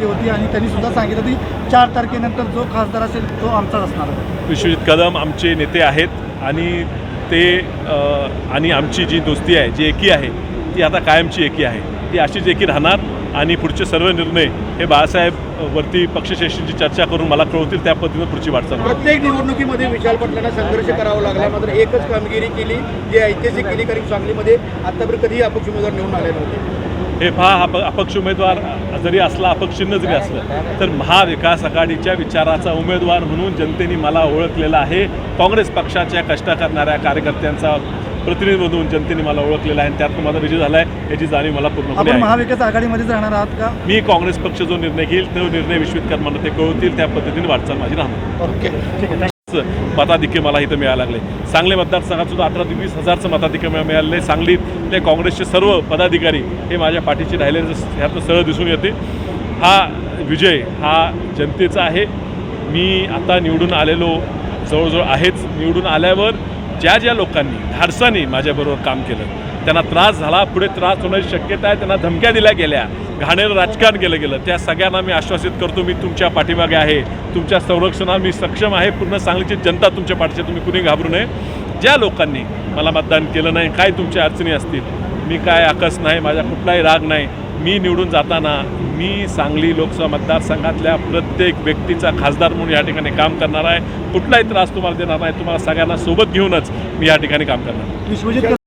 त्यांनी सुद्धा सांगितलं की चार तारखेनंतर जो खासदार असेल तो आमचाच असणार आहे. विश्वजित कदम आमचे नेते आहेत आणि ते आणि आमची जी दोस्ती आहे जी एकी आहे ती आता कायमची एकी आहे. ती अशीच एकी राहणार आणि पुढचे सर्व निर्णय हे बाळासाहेब वरती पक्षश्रेष्ठींची चर्चा करून मला कळवतील त्या पद्धतीनं पुढची वाटचाल. प्रत्येक निवडणुकीमध्ये विशाल पाटलांना संघर्ष करावा लागला. मात्र एकच कामगिरी केली जी ऐतिहासिक केली कारण सांगलीमध्ये आतापर्यंत कधीही अपक्ष उमेदवार निवडून आले नव्हते. हे पहा हा अपक्ष उमेदवार जरी असला अपक्षिन्न जरी असलं तर महाविकास आघाडीच्या विचाराचा उमेदवार म्हणून जनतेने मला ओळखलेला आहे. काँग्रेस पक्षाच्या कष्ट करणाऱ्या कार्यकर्त्यांचा प्रतिनिधी म्हणून जनतेने मला ओळखलेला आहे. आणि त्यात माझा विजय झाला आहे याची जाणीव मला आहे. महाविकास आघाडीमध्येच राहणार आहात का? मी काँग्रेस पक्ष जो निर्णय घेईल तो निर्णय विश्वित कर्मानं ते कळवतील. त्या पद्धतीने वाटचाल माझी राहणार. ओके. ठीक आहे मताधिक्य मला इथं मिळायला लागले. सांगली मतदारसंघात सुद्धा अठरा ते वीस हजारचं मताधिक्य मला मिळालेलं आहे सांगलीतले काँग्रेसचे सर्व पदाधिकारी हे माझ्या पाठीशी राहिले ह्यातनं सरळ दिसून येते. हा विजय हा जनतेचा आहे. मी आता निवडून आलेलो जवळजवळ आहेच. निवडून आल्यावर ज्या ज्या लोकांनी धाडसाने माझ्याबरोबर काम केलं त्यांना त्रास झाला. पुढे त्रास होण्याची शक्यता आहे. त्यांना धमक्या दिल्या गेल्या. घाणेर राजकारण केलं गेलं. त्या सगळ्यांना मी आश्वासित करतो मी तुमच्या पाठीमागे आहे. तुमच्या संरक्षणात मी सक्षम आहे. पूर्ण सांगलीची जनता तुमच्या पाठीशी तुम्ही कुणी घाबरू नये. ज्या लोकांनी मला मतदान केलं नाही काय तुमच्या अडचणी असतील? मी काय आकस नाही माझा कुठलाही राग नाही. मी निवडून जाताना मी सांगली लोकसभा मतदारसंघातल्या प्रत्येक व्यक्तीचा खासदार म्हणून या ठिकाणी काम करणार आहे. कुठलाही त्रास तुम्हाला देणार नाही. तुम्हाला सगळ्यांना सोबत घेऊनच मी या ठिकाणी काम करणार.